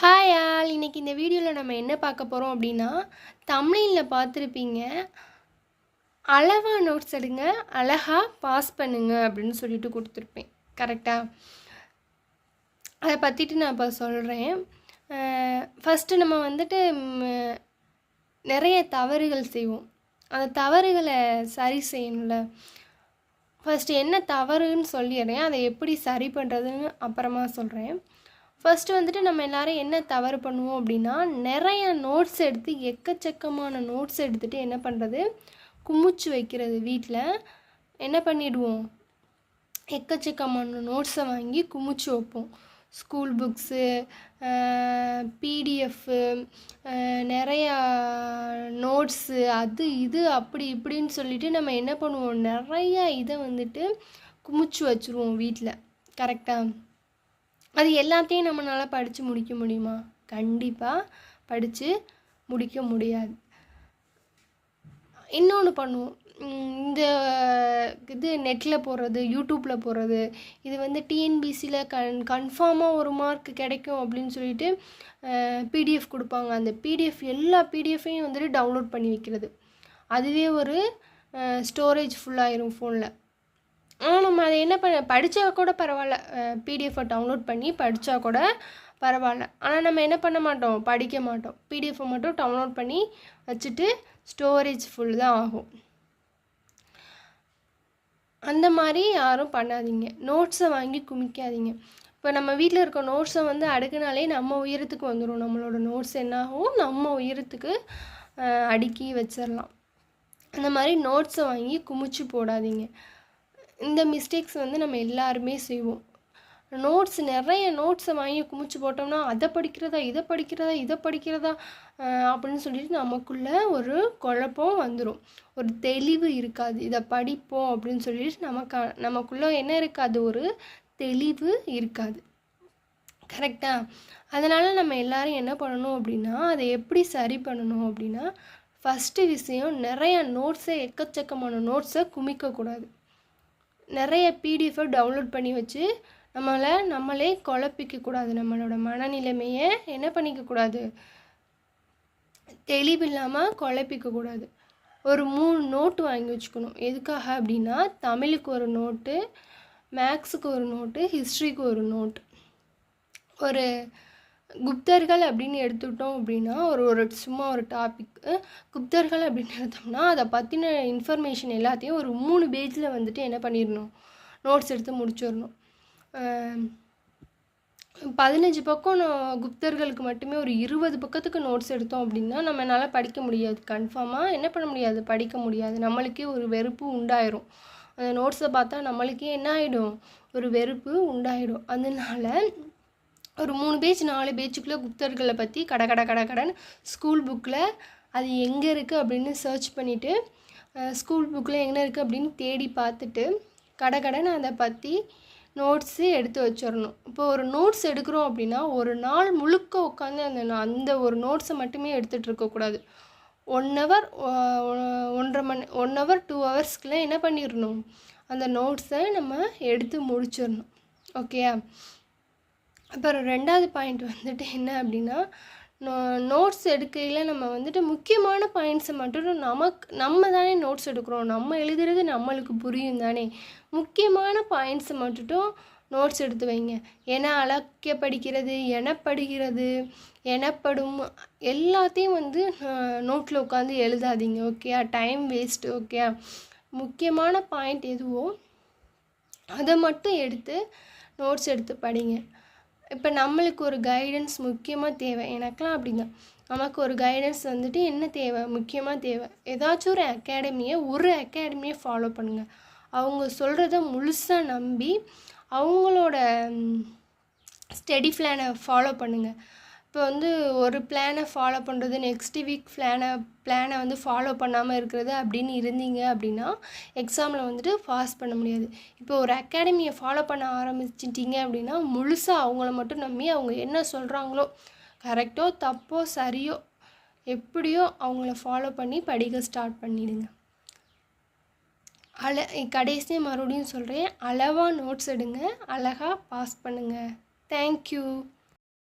Hi all. இன்னைக்கு இந்த வீடியோவில் நம்ம என்ன பார்க்க போகிறோம் அப்படின்னா தமிழில் பார்த்துருப்பீங்க அளவாக நோட்ஸ் எடுங்க அழகாக பாஸ் பண்ணுங்க அப்படின்னு சொல்லிட்டு கொடுத்துருப்பேன். கரெக்டாக அதை பற்றிட்டு நான் இப்போ சொல்கிறேன் ஃபஸ்ட்டு நம்ம வந்துட்டு நிறைய தவறுகள் செய்வோம். அந்த தவறுகளை சரி செய்யணும்ல. ஃபஸ்ட்டு என்ன தவறுன்னு சொல்லிடுறேன். அதை எப்படி சரி பண்ணுறதுன்னு அப்புறமா சொல்கிறேன் ஃபஸ்ட்டு வந்துட்டு நம்ம எல்லோரும் என்ன தவறு பண்ணுவோம் அப்படின்னா நிறைய நோட்ஸ் எடுத்து எக்கச்சக்கமான நோட்ஸ் எடுத்துகிட்டு என்ன பண்ணுறது குமிச்சு வைக்கிறது வீட்டில் என்ன பண்ணிடுவோம்? எக்கச்சக்கமான நோட்ஸை வாங்கி குமிச்சு வைப்போம். ஸ்கூல் புக்ஸு பிடிஎஃப்பு நிறையா நோட்ஸு அது இது அப்படி இப்படின்னு சொல்லிட்டு நம்ம என்ன பண்ணுவோம்? நிறையா இதை வந்துட்டு குமிச்சு வச்சுருவோம் வீட்டில் கரெக்டாக அது எல்லாத்தையும் நம்மளால் படித்து முடிக்க முடியுமா? கண்டிப்பாக படித்து முடிக்க முடியாது. இன்னொன்று பண்ணுவோம். இந்த இது நெட்டில் போடுறது யூடியூப்பில் போடுறது இது வந்து டிஎன்பிசியில் கன் கன்ஃபார்மாக ஒரு மார்க் கிடைக்கும் அப்படின்னு சொல்லிட்டு பிடிஎஃப் கொடுப்பாங்க. அந்த பிடிஎஃப் எல்லா பிடிஎஃப்பையும் வந்துட்டு டவுன்லோட் பண்ணி வைக்கிறது. அதுவே ஒரு ஸ்டோரேஜ் ஃபுல்லாயிரும் ஃபோனில் ஆனால் நம்ம அதை என்ன பண்ண படித்தா கூட பரவாயில்ல. பிடிஎஃபை டவுன்லோட் பண்ணி படித்தா கூட பரவாயில்ல. ஆனால் நம்ம என்ன பண்ண மாட்டோம்? படிக்க மாட்டோம். பிடிஎஃபை மட்டும் டவுன்லோட் பண்ணி வச்சுட்டு ஸ்டோரேஜ் ஃபுல் தான் ஆகும். அந்த மாதிரி யாரும் பண்ணாதீங்க. நோட்ஸை வாங்கி குமிக்காதீங்க. இப்போ நம்ம வீட்டில் இருக்க நோட்ஸை வந்து அடுக்குனாலே நம்ம உயரத்துக்கு வந்துடும் நம்மளோட நோட்ஸ் என்னாகும் நம்ம உயரத்துக்கு அடுக்கி வச்சிடலாம் அந்த மாதிரி நோட்ஸை வாங்கி குமிச்சு போடாதீங்க. இந்த மிஸ்டேக்ஸ் வந்து நம்ம எல்லாருமே செய்வோம். நோட்ஸ் நிறைய நோட்ஸை வாங்கி குமிச்சு போட்டோம்னா அதை படிக்கிறதா இதை படிக்கிறதா இதை படிக்கிறதா அப்படின்னு சொல்லிட்டு நமக்குள்ளே ஒரு குழப்பம் வந்துடும் ஒரு தெளிவு இருக்காது. இதை படிப்போம் அப்படின்னு சொல்லிட்டு நமக்கு நமக்குள்ளே என்ன இருக்காது? ஒரு தெளிவு இருக்காது. கரெக்டாக அதனால் நம்ம எல்லாரும் என்ன பண்ணணும் அப்படின்னா அதை எப்படி சரி பண்ணணும் அப்படின்னா ஃபஸ்ட்டு விஷயம் நிறையா நோட்ஸை எக்கச்சக்கமான நோட்ஸை குமிக்கக்கூடாது. நிறைய பிடிஎஃபை டவுன்லோட் பண்ணி வச்சு நம்மளை நம்மளே குழப்பிக்கக்கூடாது நம்மளோட மனநிலைமையை என்ன பண்ணிக்கக்கூடாது தெளிவில்லாமல் குழப்பிக்கக்கூடாது ஒரு மூணு நோட்டு வாங்கி வச்சுக்கணும். எதுக்காக அப்படின்னா தமிழுக்கு ஒரு நோட்டு மேக்ஸுக்கு ஒரு நோட்டு ஹிஸ்ட்ரிக்கு ஒரு நோட்டு ஒரு குப்தர்கள் அப்படின்னு எடுத்துக்கிட்டோம் அப்படின்னா ஒரு ஒரு சும்மா ஒரு டாபிக் குப்தர்கள் அப்படின்னு எடுத்தோம்னா அதை பற்றின இன்ஃபர்மேஷன் எல்லாத்தையும் ஒரு மூணு பேஜில் வந்துட்டு என்ன பண்ணிடணும் நோட்ஸ் எடுத்து முடிச்சிடணும் பதினஞ்சு பக்கம் நான் குப்தர்களுக்கு மட்டுமே ஒரு இருபது பக்கத்துக்கு நோட்ஸ் எடுத்தோம் அப்படின்னா நம்மளால் படிக்க முடியாது. கன்ஃபார்மாக என்ன பண்ண முடியாது? படிக்க முடியாது. நம்மளுக்கே ஒரு வெறுப்பு உண்டாயிரும். அந்த நோட்ஸை பார்த்தா நம்மளுக்கே என்ன ஆகிடும் ஒரு வெறுப்பு உண்டாயிடும். அதனால ஒரு மூணு பேஜ் நாலு பேஜுக்குள்ளே குப்தர்களை பற்றி கட கட கட கடன் ஸ்கூல் புக்கில் அது எங்கே இருக்குது அப்படின்னு சர்ச் பண்ணிவிட்டு ஸ்கூல் புக்கில் எங்கே இருக்குது அப்படின்னு தேடி பார்த்துட்டு கட கடன் அதை பற்றி நோட்ஸு எடுத்து வச்சிடணும். இப்போ ஒரு நோட்ஸ் எடுக்கிறோம் அப்படின்னா ஒரு நாள் முழுக்க உட்காந்து அந்த அந்த ஒரு நோட்ஸை மட்டுமே எடுத்துகிட்டு இருக்கக்கூடாது ஒன் ஹவர் ஒன்றரை மணி ஒன் ஹவர் டூ ஹவர்ஸ்க்குள்ளே என்ன பண்ணிடணும்? அந்த நோட்ஸை நம்ம எடுத்து முடிச்சிடணும். ஓகேயா அப்புறம் ரெண்டாவது பாயிண்ட் வந்துட்டு என்ன அப்படின்னா நோட்ஸ் எடுக்கையில் நம்ம வந்துட்டு முக்கியமான பாயிண்ட்ஸை மட்டும் நமக்கு நம்ம தானே நோட்ஸ் எடுக்கிறோம். நம்ம எழுதுறது நம்மளுக்கு புரியும் தானே. முக்கியமான பாயிண்ட்ஸை மட்டும் நோட்ஸ் எடுத்து வைங்க. ஏன்னா அழக்க படிக்கிறது எனப்படுகிறது எனப்படும் எல்லாத்தையும் வந்து நோட்டில் உட்காந்து எழுதாதீங்க ஓகேயா டைம் வேஸ்ட்டு ஓகேயா முக்கியமான பாயிண்ட் எதுவோ அதை மட்டும் எடுத்து நோட்ஸ் எடுத்து படிங்க. இப்போ நம்மளுக்கு ஒரு கைடன்ஸ் முக்கியமாக தேவை. எனக்கெலாம் அப்படிதான். நமக்கு ஒரு கைடன்ஸ் வந்துட்டு என்ன தேவை? முக்கியமாக தேவை. ஏதாச்சும் ஒரு அகாடமியை ஒரு அகாடமியை ஃபாலோ பண்ணுங்கள் அவங்க சொல்கிறத முழுசாக நம்பி அவங்களோட ஸ்டடி பிளானை ஃபாலோ பண்ணுங்கள் இப்போ வந்து ஒரு பிளானை ஃபாலோ பண்ணுறது நெக்ஸ்ட் வீக் பிளானை பிளானை வந்து ஃபாலோ பண்ணாமல் இருக்கிறது அப்படின்னு இருந்தீங்க அப்படின்னா எக்ஸாமில் வந்துட்டு பாஸ் பண்ண முடியாது. இப்போ ஒரு அகாடமியை ஃபாலோ பண்ண ஆரம்பிச்சிட்டிங்க அப்படின்னா முழுசாக அவங்கள மட்டும் நம்பி அவங்க என்ன சொல்கிறாங்களோ கரெக்டோ தப்போ சரியோ எப்படியோ அவங்கள ஃபாலோ பண்ணி படிக்க ஸ்டார்ட் பண்ணிடுங்க. அல கடைசியாக மறுபடியும் சொல்கிறேன் அளவாக நோட்ஸ் எடுங்க அழகாக பாஸ் பண்ணுங்கள் தேங்க்யூ